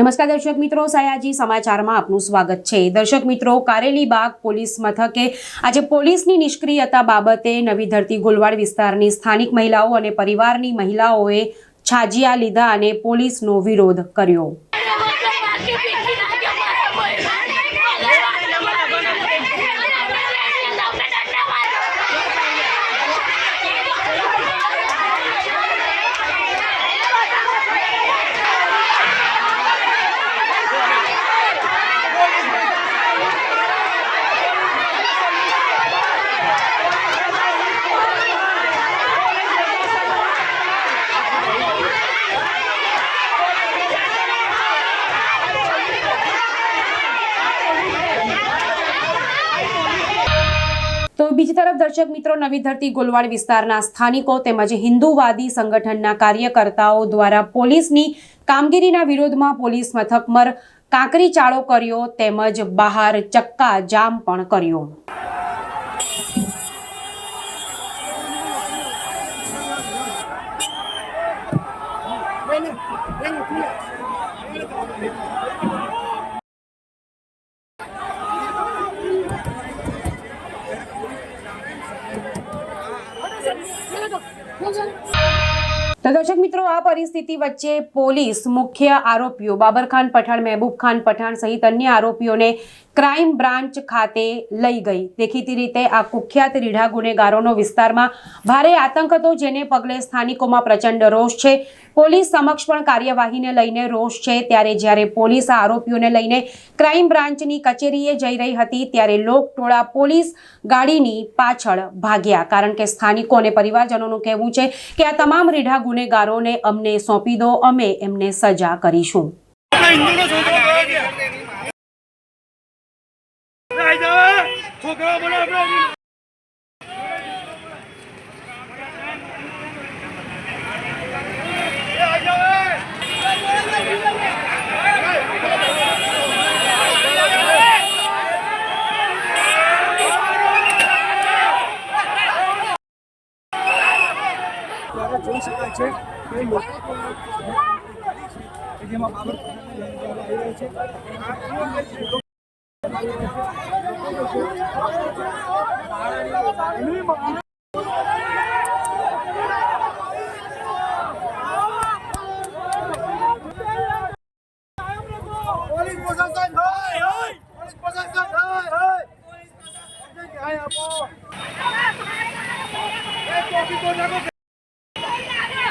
નમસ્કાર દર્શક મિત્રો, સયાજી સમાચારમાં આપનું સ્વાગત છે. દર્શક મિત્રો કારેલીબાગ પોલીસ મથકે આજે પોલીસની નિષ્ક્રિયતા બાબતે નવી ધરતી ગોલવાડ વિસ્તારની સ્થાનિક મહિલાઓ અને પરિવારની મહિલાઓએ છાજિયા લીધા અને પોલીસનો વિરોધ કર્યો. તો બીજી તરફ દર્શક મિત્રો, નવી ધરતી ગોલવાડ વિસ્તારના સ્થાનિકો તેમજ હિન્દુવાદી સંગઠનના કાર્યકર્તાઓ દ્વારા પોલીસની કામગીરીના વિરોધમાં પોલીસ મથકમાં કાંકરી ચાળો કર્યો તેમજ બહાર ચક્કા જામ પણ કર્યો. Amazon. તો દર્શક મિત્રો, આ પરિસ્થિતિ વચ્ચે પોલીસ મુખ્ય આરોપીઓ બાબરખાન પઠાણ, મહેબૂબ ખાન પઠાણ સહિત અન્ય આરોપીઓને ક્રાઇમ બ્રાન્ચ ખાતે લઈ ગઈ. દેખીતી રીતે આ કુખ્યાત રીઢા ગુનેગારોનો વિસ્તારમાં ભારે આતંક હતો, જેને પગલે સ્થાનિકોમાં પ્રચંડ રોષ છે. પોલીસ સમક્ષ પણ કાર્યવાહીને લઈને રોષ છે. ત્યારે જ્યારે પોલીસ આ આરોપીઓને લઈને ક્રાઇમ બ્રાન્ચની કચેરીએ જઈ રહી હતી, ત્યારે લોકટોળા પોલીસ ગાડીની પાછળ ભાગ્યા. કારણ કે સ્થાનિકો અને પરિવારજનોનું કહેવું છે કે આ તમામ રીઢા ગુનેગારોને અમને સોંપી દો અમે એમને સજા કરીશું. છોકરો જોઈ શકાય છે કે લોકો કે જેમાં બાબર આવી રહ્યો છે